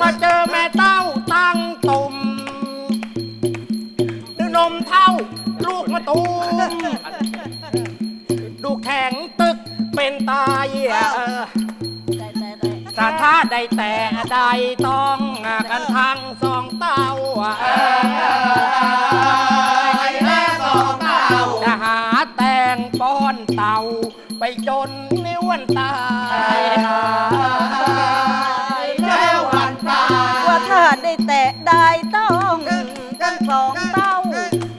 มาเจอแม่เต้าตั้งตุ่มดูนมเท่าลูกมาตูมดูแข็งตึกเป็นตายเออแต่ถ้าได้แต่ได้ต้องกันทั้งสองเต้าเออจะหาแตงป้อนเต่าไปจนนิ้ววันตาย แตะได้ต้องกันสองเต้า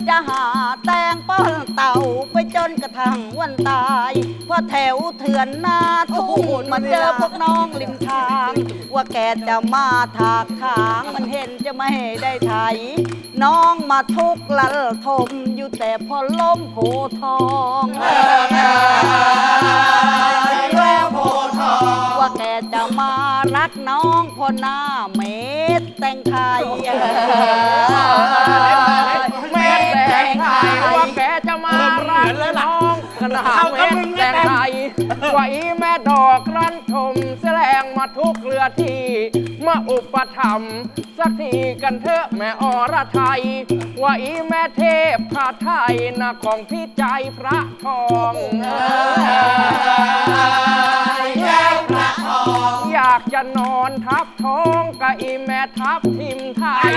จะหาแตงป้อนเต่าไปจนกระทั่งวันตายเพราะแถวเถื่อนหน้าทุ่งมาเจอพวกน้องริมทาง ว่าแกจะมาถากถางมันเห็นจะไม่ได้ไถน้องมาทุกข์ลัลทมอยู่แต่พอล้มโพธิ์ทองแล้วโพธิ์ทอง ว่าแกจะมารักน้องพอหน้าเม็ด แต่งไทยแม่แต่งไทยว่าแกจะมารักน้องกระหาเวทแต่งไทยว่าอีแม่ดอกรันชมแสดงมาทุกเรือที่มาอุปถัมภ์สักทีกันเถอะแม่อรไทย ว่าอีแม่เทพพาไทยนะของพี่ใจพระทองแล้วพระ อยากจะนอนทับท้องกับอีแม่ทับทิมไทย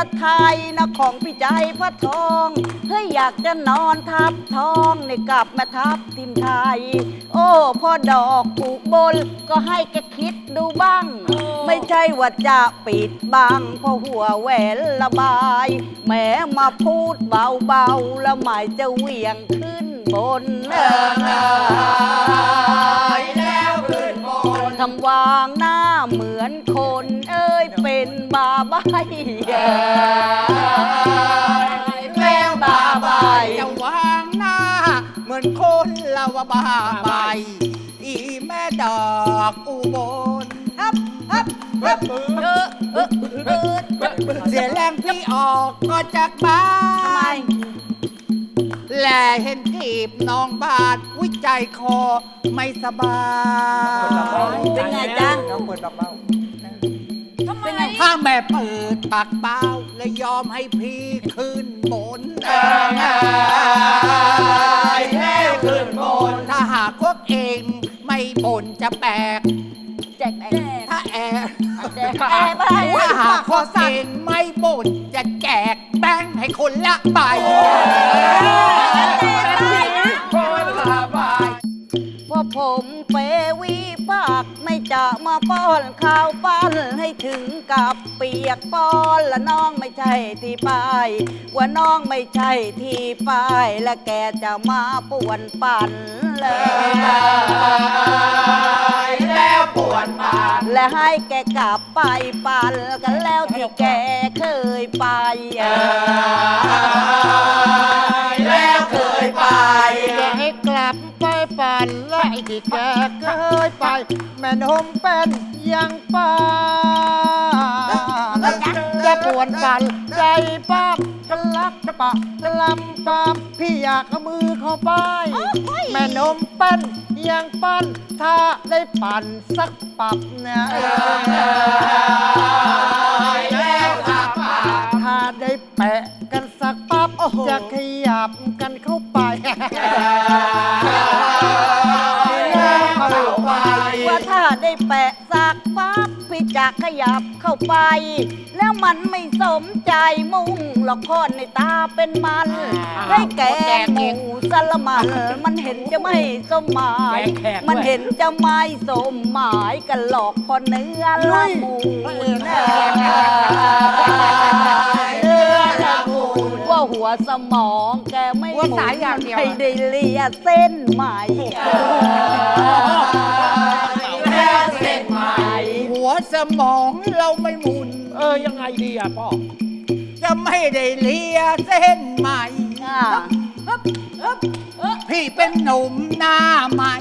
พพระไทยนะของพี่ใจพระทองเฮ้ยอยากจะนอนทับท้องในกับแม่ทับทิมไทย โอ้พ่อดอกอุบลก็ให้แกคิดดูบ้าง ไม่ใช่ว่าจะปิดบังเพราะหัวแหวนระบายแหมมาพูดเบาๆแล้วหมายจะเหวี่ยงขึ้นบนเออแล้วขึ้นบน ทำวางหน้าเหมือนคนเอ้ยเป็นบาใบแล้วบาใบจะวางหน้า เหมือนคนละวบ้าใบอีแม่ดอกอุบลฮับฮับฮับเออเออเออเสียแรงพี่ออกก็จากบ้าทำไมน แลเห็นกีบน้องบาดวิจัยคอไม่สบายเป็นไงจ๊ะน้องเปิดเบาเป็นไงถ้าแม่เปิดปากเป้าและยอมให้พี่ขึ้นบนแล้วขึ้นบนถ้าหากพวกเองไม่บ่นจะแปลก แจกแจกถ้าแอร์แจกแอบอะไรถ้าหากพวกเองไม่บ่นจะแจกแป้งให้คนละใบคนละบาย เพราะผมเปวีปากไม่จะมาป้อนข้าวปั้นให้ถึงกับเปียกป้อนละน้องไม่ใช่ที่ปายว่าน้องไม่ใช่ที่ปายและแกจะมาป่วนปั่นเลย แล้วปวดปานและให้แกกลับไปปั่นกันแล้วที่แกเคยไปแล้วเคยไปให้ ลับไปปั่นไล่ที่แกเคยไป แม่นมเป็นยังป้าจะปวนปั่นใจป้าจะลักจะปะจะลำป้าพี่อยากเอามือเข้าไป แม่นมเป็นยังปั้นถ้าได้ปั่นสักปับเนี่ยแล้วขับปาถ้าได้แปะกันสักปั๊บจะขยับกันเข้าไป แปะสักปั๊บพี่จะขยับเข้าไป แล้วมันไม่สมใจมุ่งหรอกคนในตาเป็นมัน ให้แกหมูสละมัน มันเห็นจะไม่สมหมายมันเห็นจะไม่สมหมายกันหลอกพอเนื้อละหมูน เนื้อละมุนว่าหัวสมองแกไม่หหัวมุสายอย่างเดียวให้ได้เลียเส้นไหม แล้วเสร็จใหม่หัวสมองเราไม่หมุน เออยังไงดีอะพ่อ จะไม่ได้เลียเส้นใหม่ อ่าพี่เป็นหนุ่มหน้าใหม่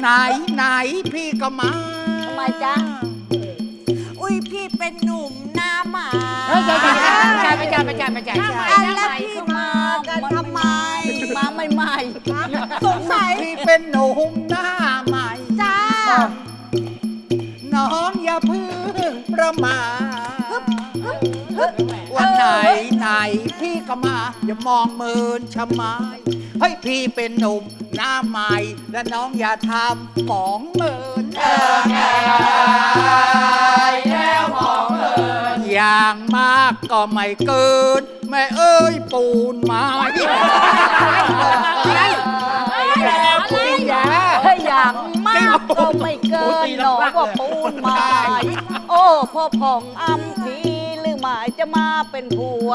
ไหนไหนพี่ก็มาทำไมจ๊ะ อุ้ยพี่เป็นหนุ่มหน้าหมาเฮ้ยใช่ใช่ใช่ไม่ใช่ไม่ใช่ไม่ใช่อันแล้วพี่ มาใหม่ๆสงสัยที่เป็นหนุ่มหน้าใหม่ จ้า น้องอย่าพึ่งประมาท วันไหนไหนพี่ก็มา อย่ามองเมินชะไมายเฮ้ยพี่เป็นหนุ่มหน้าใหม่และน้องอย่าทำหมองเมินแล้วมองเมินอย่างมากก็ไม่เกิน แม่เอ้ยปูนไม้เฮ้ยอย่างมากก็ไม่เกินหนอว่าปูนไม้โอ้พ่อผ่องอำพี หรือหมายจะมาเป็นผัว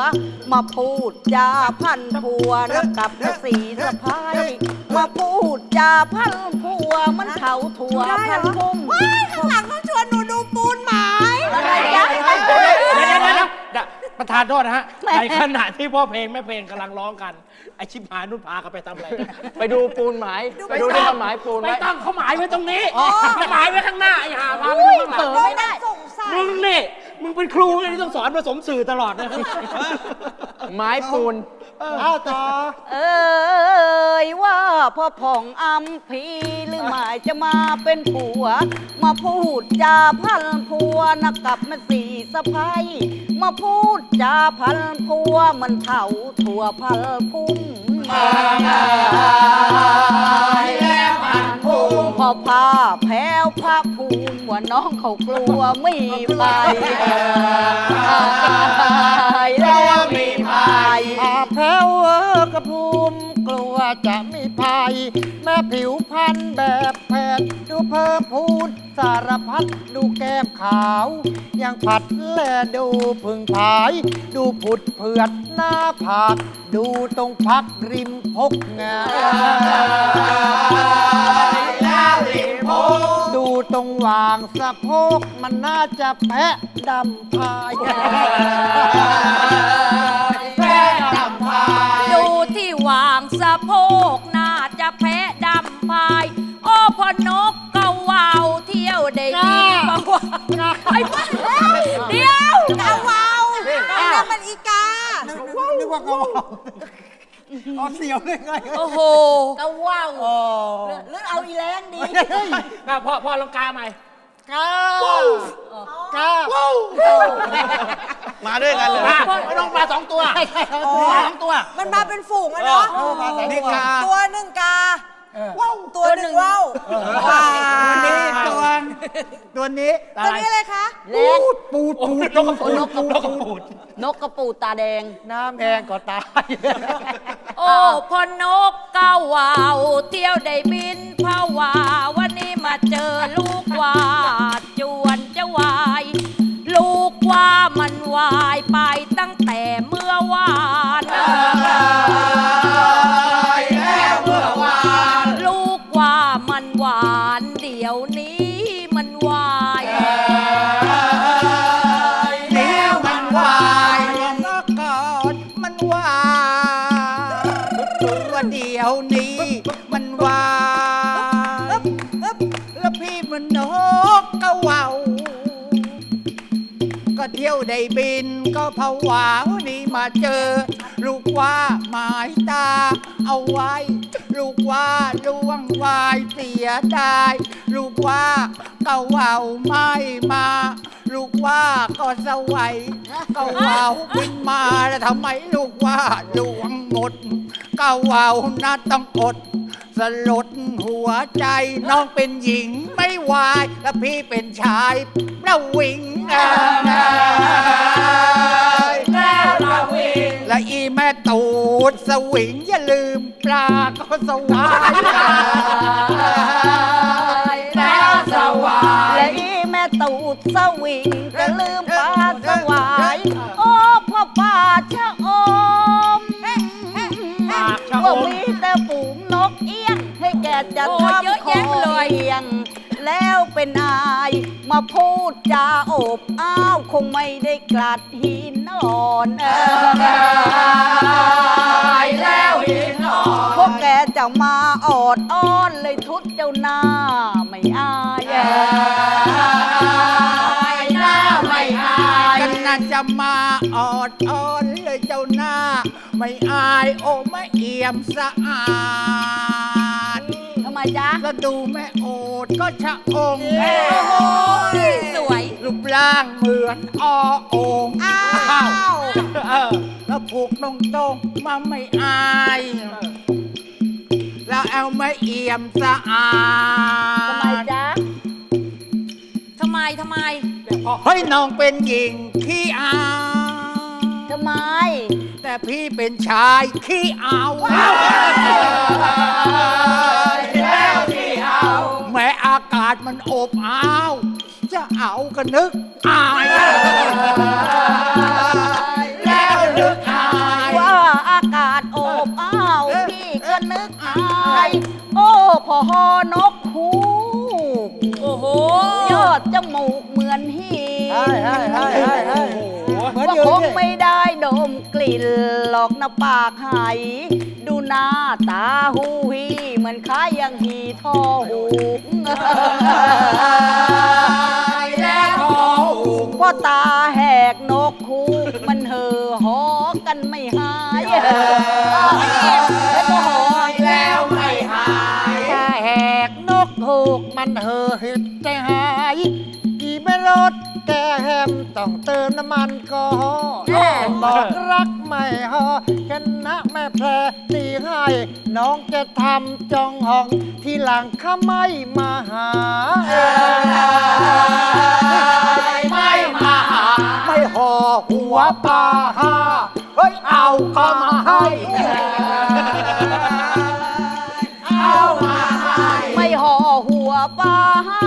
มาพูดจาพันผัวนักกับสีสะพายมาพูดจาพันผัวมันเถาถั่วพันพุ่ม ว้ายข้างหลังเขาชวนหนู ประธานโทษนะฮะแหม่ในขณะที่พ่อเพลงแม่เพลงกำลังร้องกัน ไอชิบหายนุ่นพากันไปทำอะไร ไปดูปูนหมาย ไปดูที่เขาหมายปูนไม่ไว้ต้องเขาหมายไว้ตรงนี้เขาหมายไว้ข้างหน้าไอ้ห่าพาไปดูข้างหลังเผลอไม่ได้สงสัยมึงนี่มึงเป็นครูไงที่ต้องสอนผสมสื่อตลอดนะหมายปูนเอาต่อ เอ้ยว่าพ่อผ่องอำพีหรือหมายจะมาเป็นผัว มาพูดจาพันผั วนักกับแม่สีสะพายมาพูดจาพันผัวมันเถาถั่วพันพุ่มแล้วพันภูมิพอพาแพ้วพาภูมิว่าน้องเขากลัวไม่ไปแล้วมีไปอาแพ้วเออกระพูม กลัวจะมีภัย แม่ผิวพันแบบแผดดูเพิ่มพูนสารพัดดูแก้มขาว ยังผัดแลดูพึงผาย ดูผุดเผือดหน้าผากดูตรงพักริมพกงาแล้วริมโพดูตรงวางสะโพกมันน่าจะแพะดำพาย ว่าเขาเอาเสียวเลยไงโอ้โหก็ว่าวอ๋อหรือเอาอีแรงดีอะพ่อพ่อลองกาใหม่ก้าวก้าวมาด้วยกันเลยมาไม่ต้องมาสองตัวมาสองตัว มันมาเป็นฝูงอะเนาะนี่กาตัวหนึ่งกา ตัวหนึ่งว่าวตัวนี้ตัวตัวนี้ตัวนี้อะไรคะแรงปูดปูดนกกระปูดนกกระปูดนกกระปูดตาแดง น้ำแดงก็ตาย โอ้พอนกก้าววาว เที่ยวได้บินเพราะว่าวันนี้มาเจอลูกว่าจว ยวได้บิน ก็ผวาวันนี้มาเจอ ลูกว่าหมายตา เอาไว้ ลูกว่าล่วงวายเสียดายลูกว่าก็เว่าวไม่มา ลูกว่าก็สวัยก็เว่าวบินมาแล้วทำไมลูกว่าล่วงหมดก็เว่าน่าต้องอด สลดหัวใจน้องเป็นหญิงไม่วาย แล้วพี่เป็นชายประวิงแล้วประวิงและอีแม่ตูดสวิงอย่าลืมปลาก็สวายแล้วสวายและอีแม่ตูดสวิงจะลืมปลาสวาย โอ้พ่อป่าชะอมปา กชะอว่ามมีแต่ฝูงนกเอี้ยง ให้แกจะโอ้ทำเยอะคอแยะเลยเอียงแล้วเป็นอายมาพูดจาโอบอ้าว คงไม่ได้กลัดหินอ่อนเออแล้วหินอ่อนพวกแกจะมาออดอ้อนเลยทุดเจ้าหน้าไม่อายเออหน้าไม่อายกันน่าจะมาออดอ้อน ไม่อายโอ้ไม่เอี่ยมสะอาดทำไมจ๊ะ แล้วดูแม่โอดก็ชะองโอ้โหสวย รูปร่างเหมือนอโองอ้าว เออแล้วผูกตรงตรงๆมาไม่อาย แล้วเอามาเอี่ยมสะอาดทำไมจ๊ะทำไมทำไมเฮ้ยน้องเป็นหญิงขี้อายทำไมแต่ พี่เป็นชายขี้เอาแล้วที่เอาแม้อากาศมันอบอ้าวจะเอากันนึกอายแล้วนึกอายว่าอากาศโอบอ้าวพี่ก็นึกอาย โอ้พอนกฮู โอ้โหยอดจมูกเหมือนหีใช่ใช่ใช่ใช่ใช่เหมือนว่าอยู่คงนี่ไม่ได้ดมกลิ่นหลอกนะปากไหายดูหน้าตาหูฮีเหมือนคล้ายยังหีท่อหูแล้วขอหูพ่อตาแหกนกคูกมันเห่อหอกันไม่หายแล้วก็หอแล้วไม่หาย ถ้าแหกนกถูกมันเห่ มน้ำมันก็บอกรักไม่ฮอชนะแม่แพรตีให้น้องจะทำจองห้องที่หลังข้าไม่มาหา ไม่มาหา ไม่ห่อหัวปลาห้าเฮ้ยเอาเข้ามาให้เอามาให้ไม่ห่อหัวปลาไม่ห่อ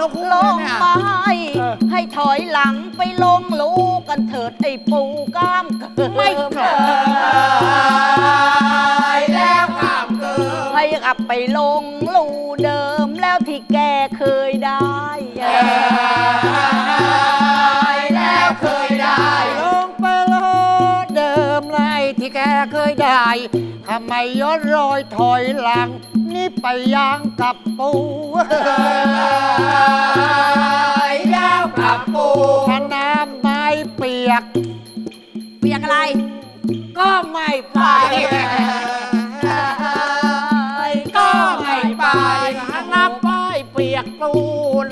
นกฮูกลงเนี่ยมาให้ให้ถอยหลังไปลงลูกกันเถิดไอ้ปูกล้ามเกิไม่เกิดแล้วกลับเกิดให้กลับไปลงลูเดิมแล้วที่แกเคยได้แล้วเคยได้ ลงไปโลดเดิมไรที่แกเคยได้ทำไมย้อนรอยถอยหลัง นี่ไปยางกับปูแล้วกลับปูถ้าน้ำไม่เปียก เปียกอะไร ก็ไม่ไป ก็ไม่ไปนับป้ายเปียกปู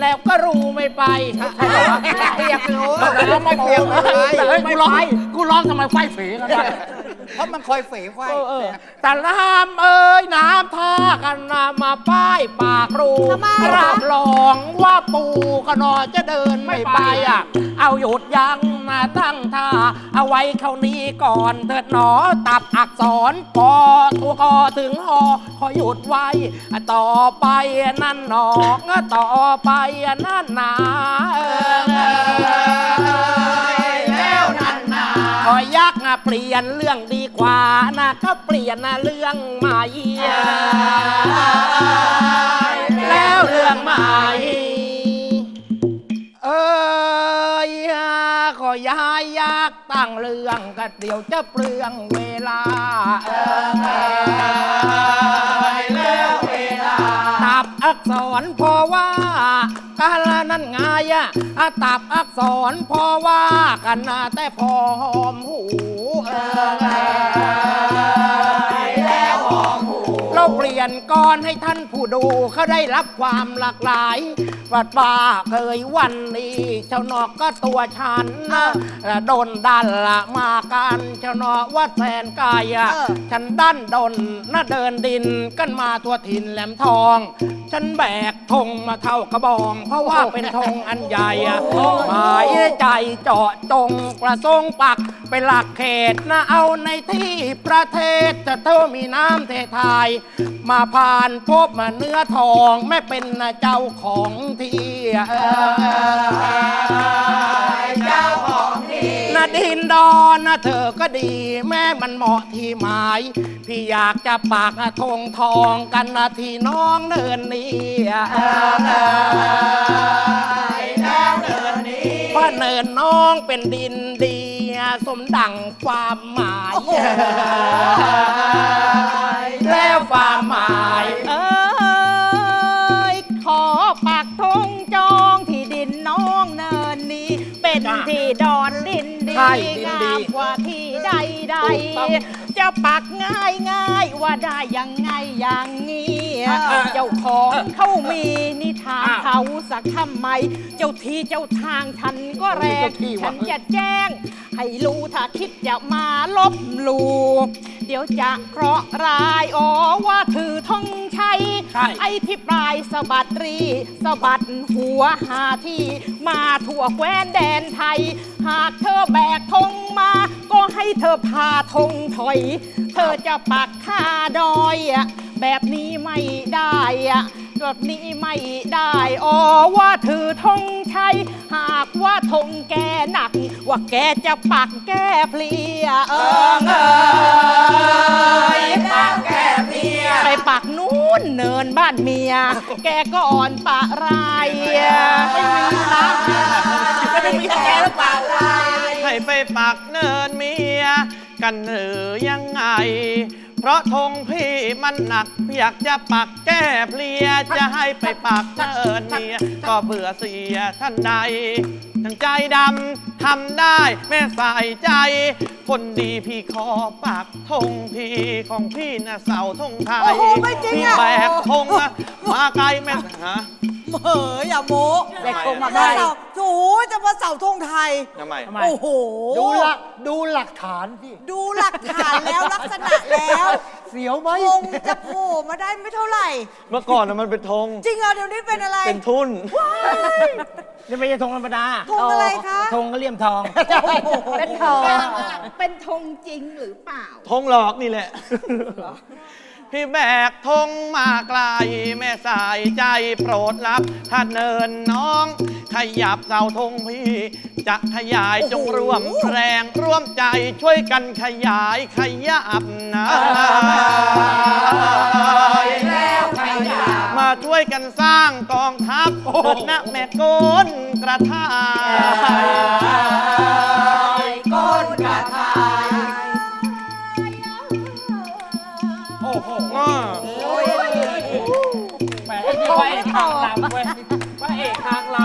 แล้วก็รู้ไม่ไปใช่ไหมวะเปียกรู้แล้วไม่เปียกไม่ไปเฮ้ยกูร้องกูร้องทำไมไฟเสีกันวะ เพราะมันคอยเฝไฟแต่น้ำเอ้ยน้ำท่ากันนามาป้ายปากรูรับรองว่าปูก็นอจะเดินไม่ไปอะ เอาหยุดยังมาตั้งท่าเอาไว้เขานี้ก่อนเถิดหนอตับอักษรกอตัวกอถึงหอขอหยุดไว้ต่อไปนั่นหนอกต่อไปนั่นหนาเออแล้วนั่น ขอยักนะเปลี่ยนเรื่องดีกว่านะก็เปลี่ยนนะเรื่องใหม่แล้วเรื่องใหม่ เอยขอย้ายยักตั้งเรื่องก็เดี๋ยวจะเปลืองเวลาเอยแล้วเวลาตับอักษรพอว่ากันลนั่นไงอะ อะตับอักษรพอว่ากันนะแต่พอหอมหูเออแล้วหอมหู เราเปลี่ยนก่อนให้ท่านผู้ดูเขาได้รับความหลากหลาย วัดว่าเคยวันนี้เจ้านอกก็ตัวฉันนะและโดนดันละมากันเจ้านอกว่าแสนไกลอะเออ ฉันดันดนนะเดินดินกันมาทั่วถิ่นแหลมทอง ฉันแบกธงมาเท่ากระบอง เพราะว่าเป็นธงอันใหญ่อะหมายใจเจาะจงประสงค์ปักเป็นหลักเขตนะเอาในที่ประเทศจะเท่ามีน้ำเทไทยมาผ่านพบมาเนื้อทองแม่เป็นเจ้าของที่เจ้าของที่นาดินดอนนะเธอก็ดี แม่มันเหมาะที่หมาย พี่อยากจะปากธงทองกันนะที่น้องเนินนี้เออแล้วเนินนี้เพราเนินน้องเป็นดินดี สมดังความหมาย แล้วความหมาย ดอนดินดีใช่ดินดี งามกว่าที่ใดใดถูกต้องจะปักง่ายง่ายๆว่าได้ยังไงอย่างนี้เจ้าของเขามีนิทานเขาสักทำไม เจ้าที่เจ้าทางฉันก็แรงฉันจะแจ้ง ให้รู้ถ้าคิดจะมาลบหลู เดี๋ยวจะเคราะห์ร้ายอ๋อว่าถือธงชัย ใช่ ไอ้ที่ปลายสะบัดรีสะบัดหัวหาที่ มาทั่วแคว้นแดนไทย หากเธอแบกธงมา ก็ให้เธอพาธงถอย เธอจะปักค่าดอยอะแบบนี้ไม่ได้อะ แบบนี้ไม่ได้อ๋อว่าถือธงชัยหากว่าธงแกหนัก ว่าแกจะปักแก้เพลียเออเอยปักแก้เพลียไปปักนู้นเนินบ้านเมีย แกก็อ่อนปะไรไม่มีนะไม่มีแกหรือเปล่าไรให้ไปปักเนินเมีย กันหรือยังไง เพราะธงพี่มันหนัก อยากจะปักแก้เพลีย จะให้ไปปักเนินเมียก็เบื่อเสียท่านใดทั้งใจดำทำได้ แม่ใส่ใจ คนดีพี่ขอปักธงพี่ของพี่นะเสาธงไทยโอ้โหไม่จริงพี่อะ แบกธงอะมาไกลแม่ฮะ เหออย่าโม้แบกธงมามาได้ เสาโอ้โหจะมาเสาธงไทย ทำไมโอ้โห ดูหลักดูหลักฐานที่ดูหลักฐานแล้วลักษณะแล้วเสียวไหมธงจะโผล่มาได้ไม่เท่าไหร่ เมื่อก่อนน่ะมันเป็นธง จริงเหรอเดี๋ยวนี้เป็นอะไรเป็นทุนนี่ไม่ใช่ธงธรรมดาธงอะไรคะธงก็เลี่ยมทอง เป็นทอง เป็นธงจริงหรือเปล่า ธงหลอกนี่แหละ พี่แบกธงมาไกล แม่สายใจโปรดรับ ถ้าเนินน้อง ขยับเสาธงพี่ จะขยายจงร่วมแรงร่วมใจช่วยกันขยายขยับนะมาช่วยกันสร้างกองทัพเถิดนะแม่โกนกระทา ทางลำเว้ยพระเอกทางล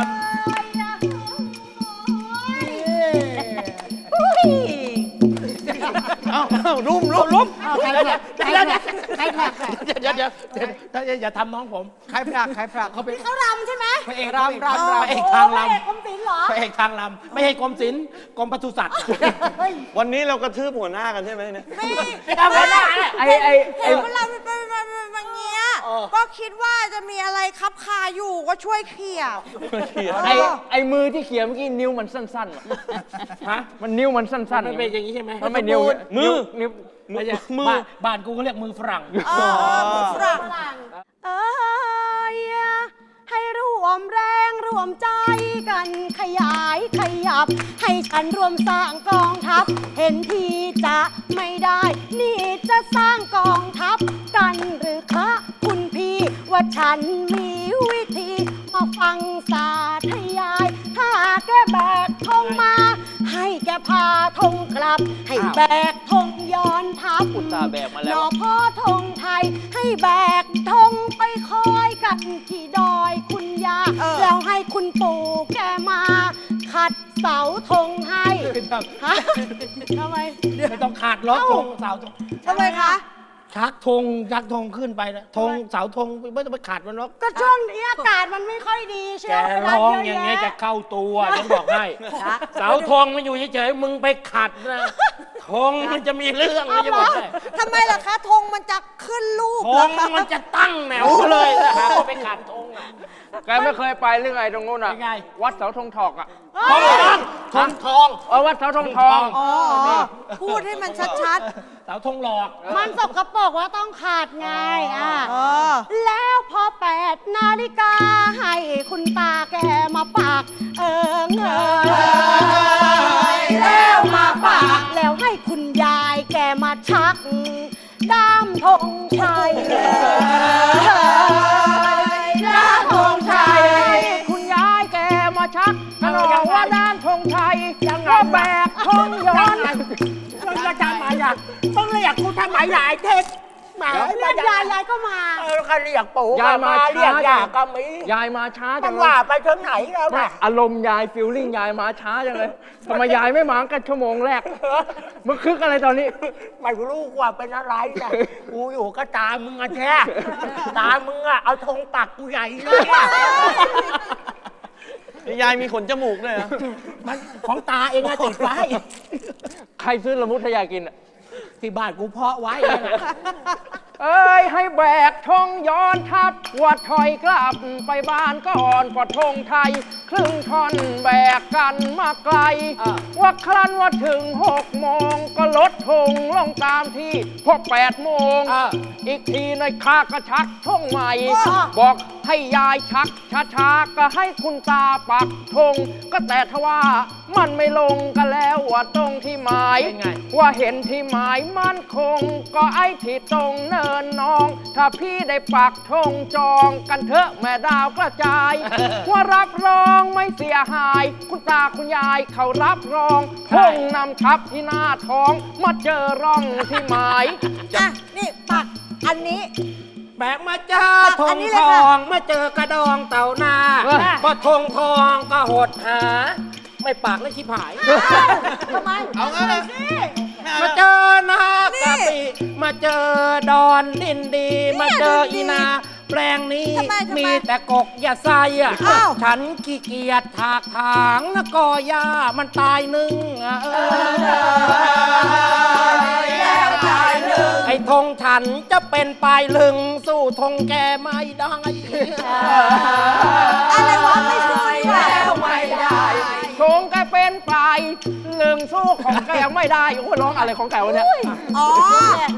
เอ้าเอ้ารุ่มรุ่มรุ่มใครผลักใครผลักใครผลัเดี๋ยวเดี๋ยวเดี๋ยวเอย่าทำน้องผมใครพลาดใครพลาดเขาเป็นเขารำใช่ไหมพระเอกรำรำรำพระเอกทางลำ คมศิลป์เหรอ พระเอกทางลำ ไม่ใช่กรมศิลป์กรมปศุสัตว์ วันนี้เรากระทืบหัวหน้ากันใช่ไหมเนี่ย ไม่ทำไมได้ไอ้ไอ้ไอ้ เห็นว่าเราเป็นแบบเงี้ย เออ ก็คิดว่าจะมีอะไรคับคาอยู่ก็ช่วยเคลียร์เขียนเอไออไอมือที่เขียนเมื่อกี้นิ้วมันสั้นๆอะฮะมันนิ้วมันสั้นมันเป็นอย่างนี้ใช่ไหมมันไม่นิ้วมือนิ้วไม่ใช่มือ บ้านบ้านกูเขาเรียกมือฝรั่ง เออเออเป็นฝรั่งเอ้ย ให้รวมแรงรวมใจกันขยายขยับ ให้ฉันรวมสร้างกองทัพ เห็นทีจะไม่ได้ นี่จะสร้างกองทัพ กันหรือคะคุณพี่ ว่าฉันมีวิธี มาฟังสาธยาย ถ้าแกแบกทองมา แกพาธงกลับ ให้แบกธงย้อนทัพอุตส่าห์แบกมาแล้วนอพ่อธงไทยให้แบกธงไปคอยกันที่ดอยคุณยาแล้วให้คุณปู่แกมา ขัดเสาธงให้ ฮะทำไม ไม่ต้องขาดล็อกธงเสาธง ทำไมคะ ชักธงชักธงขึ้นไปนะธงเสาธงไม่ต้องไปขาดมันล็อกก็ช่วงนี้อากาศมันไม่ค่อยดีใช่แกไหมร้องอย่างเงี้ยจะเข้าตัวฉันบอกให้ เสาธงมันอยู่เฉยๆมึงไปขัดนะธงมันจะมีเรื่องเอานะจะเหรบออกให้ทำไมล่ะคะธงมันจะขึ้นรูปธเหรองคะมันจะตั้งแนวเลยนะหาว่าไปขัดธงอะแกไม่เคยไปหรือไงตรงนู้นอะเป็นไง วัดเสาธงถอกอะ ธงทองธงทองเออวัดเสาธงทองอ๋อพูดให้มันชัดเสาธงหลอกมันสกปรกว่าต้องขาดไงอะแล้วพอแปดนาฬิกาให้คุณตาแกมาปาก เออเงยแล้วมาปาก แล้วให้คุณยายแกมาชักด้ามธงชัย ธงชัยก็แบกธงย้อนมึงจะทำไมอะต้องเรียกกูทำไมหลายเทศแหมเรียกยายยายก็มา เออใครเรียกปู่ยายมาเรียกช้าย่าก็มียายมาช้าจัมันงเลยว่าไปถึงไหนแล้วไม่นะอารมณ์ยายฟิลลิ่งยายมาช้าจังเลยทำไมยายไม่มากันชั่วโมงแรกมึงคึกอะไรตอนนี้ ไม่รู้ว่าเป็นอะไรนะกูอยู่ก็ตามึงอะแช่ตามึงอะเอาธงปักกูใหญ่เลยอะ ยายมีขนจมูกด้วยเหรอ มันของตาเองอะติดไว้ใครซื้อละมุดให้ยายกินอะที่บ้านกูเพาะไว้เองอะ เอ้ยให้แบกธงย้อนทับว่าถอยกลับไปบ้านก่อนพอธงไทย ครึ่งท่อนแบกกันมาไกลว่าครั้นว่าถึงหกโมงก็ลดธงลงตามที่พอแปดโมงอีกทีในอยข้าก็ชักธงใหม่บอกให้ยายชักช้าๆก็ให้คุณตาปักธงก็แต่ทว่ามันไม่ลงกันแล้วว่าตรงที่หมาย เป็นไง ว่าเห็นที่หมายมั่นคง ก็ไอ้ที่ตรงเนินน้อง ถ้าพี่ได้ปักธงจองกันเถอะแม่ดาวกระจาย ว่ารับรองไม่เสียหาย คุณตาคุณยายเขารับรองธงนำทับที่หน้าท้อง มาเจอร่องที่หมาย อะ นี่ปักอันนี้ แบกมาเจอธอันงนี้เลทยอค่ะงมาเจอกระดองเต่านาเออ พอธงทองก็หดหา ไม่ปากแล้วชิบหายทำไมเอางั้นเลยมาเจอหน้ากะปิ มาเจอดอนดินดี มาเจออีนาแปลงนี้ทำไมทำไมมีแต่กกอย่าใส่อะอ้าว ฉันขี้เกียจถากถางนะกอยามันตายหนึ่งอะเออไอ้ธงฉันจะเป็นปลายลึง สู้ธงแกไม่ได้ อะไรวะไม่สู้ดีกว่าไม่ได้ธงแก เป็นไปเรื่องสู้ของแกไม่ได้โอ้ยร้องอะไรของแกวะเนี่ย อ๋อ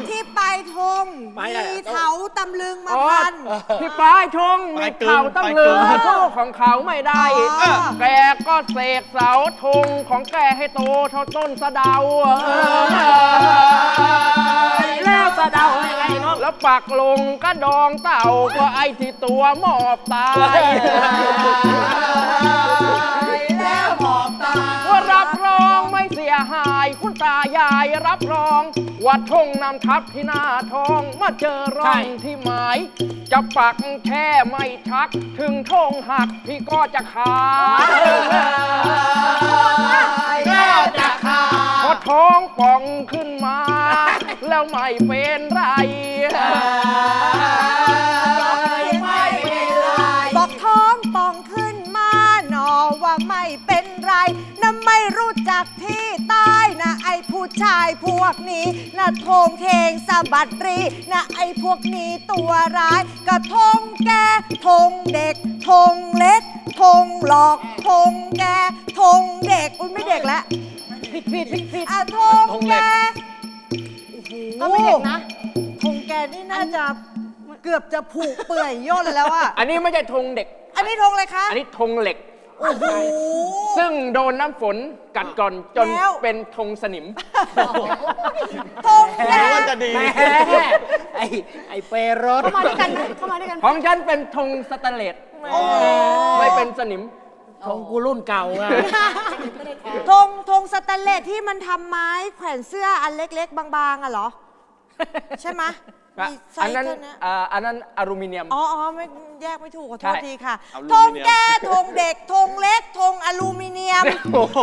ที่ปลายธงไม่ได้มีเถาตำลึงมาอ๋อพันที่ปลายธงมีเข่าตั้งเลือสู้ของเขาไม่ได้ อ๋อ แกก็เสกเสาธงของแกให้โตเท่าต้นสะเดาแล้วสะเดายังไงน้องแล้วปักลงกระดองเต่าก็ไอ้ที่ตัวหมอบตาย ยายรับรอง ว่าธงนำทับที่หน้าทองมาเจอร่องที่หมาย จะปักแค่ไม่ชัก ถึงธงหักพี่ก็จะขาดก็จะขาดพอท้องป่องขึ้นมา แล้วไม่เป็นไร ผู้ชายพวกนี้นะโทงเทงสะบัดรีนะไอ้พวกนี้ตัวร้ายกระทงแกทงเด็กทงเล็กทงหลอกทงแกทงเด็กอุ้ยไม่เด็กแล้วผิดผิดผิดผิดอะทงแกก็ไม่เด็กนะทงแกนี่น่าจะเกือบจะผูกเปื่อยย่นแล้วอะอันนี้ไม่ใช่ธงเด็ก อันนี้ธงอะไรคะ อันนี้ธงเหล็ก โอ้โห ซึ่งโดนน้ำฝนกัดก่อนจนแล้ว เป็นธงสนิม ธงแดหรือว่างจะดีแหมไอ้ไอ้เปรถเข้ามาด้วยกันนะเข้ามาด้วยกัน ของฉันเป็นธงสแตนเลสไม่เป็นสนิม ของกูรุ่นเก่าอะธงธงสแตนเลสที่มันทำไม้แขวนเสื้ออันเล็กๆ บางๆอะเหรอ ใช่ไหมมีไซอันส์นั้นเท่านี้อ่าอันนั้นอลูมิเนียม อ๋ออ๋อไม่ แยกไม่ถูกขอโทษใช่ ทีค่ะอลูธมิงเนียมแก้ธงเด็กธงเล็กธงอลูมิเนียม โอ้โห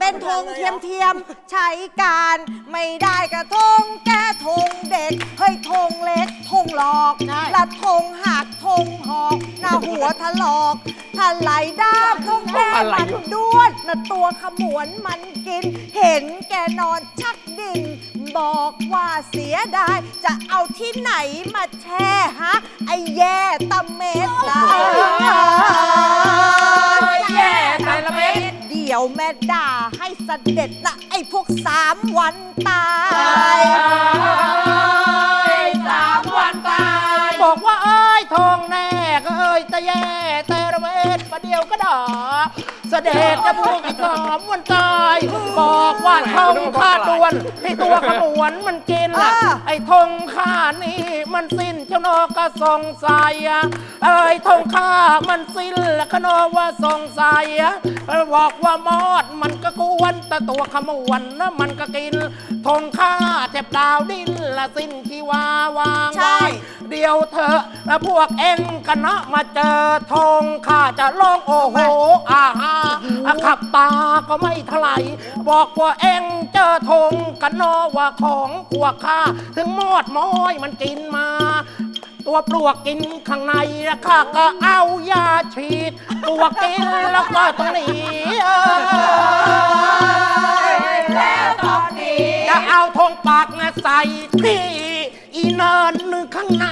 เป็นธงเทียมเทียมๆใช้การไม่ได้กระทงแก้ธงเด็กเฮ้ยธงเล็กธงหลอกและธงหักธงหอกหน้าหัวถลอกถลายด้ามธงแก้อะไรมันอยู่ด้วนนะตัวขมวนมันกิน เห็นแกนอนชักดินบอกว่าเสียดายจะเอาที่ไหนมาแช่ฮะไอ้แย่ตะเม็ดนะแย่แต่ละเม็ดเดี๋ยวแม่ด่าให้เสด็จนะไอ้พวกสามวันตาย เสด็จจะพูดอีกสามวันตาย บอกว่าทงข้าดวนให้ตัวขมวนมันกินน่ะอ่าไอ้ธงข้านี่มันสิ้นเจ้านอกก็สงสัยอะเอ้ยธงข้ามันสิ้นแล้วขนอว่าสงสัยอะบอกว่ามอดมันก็กวนแต่ตัวขมวนนะมันก็กินธงข้าเจ็บดาวดิ้นละสิ้นชีวาวางใช่ไว้เดี๋ยวเธอะแล้วพวกเอ็งกันนะมาเจอธงข้าจะร้องโอ้โหอาฮาอะขับตาก็ไม่ท่าไหร่บอกว่าเอ็งเจอธงกันนอว่าของพวข้าถึงมอดม้อยมันกินมา ตัวปลวกกินข้างในแล้วข้าก็เอายาฉีดตัวกินแล้วก็ต้องหนีเอ้ยแล้วตอนนี้จะเอาธงปากนะใส่ที่อีเนินข้างใน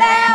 แล้ว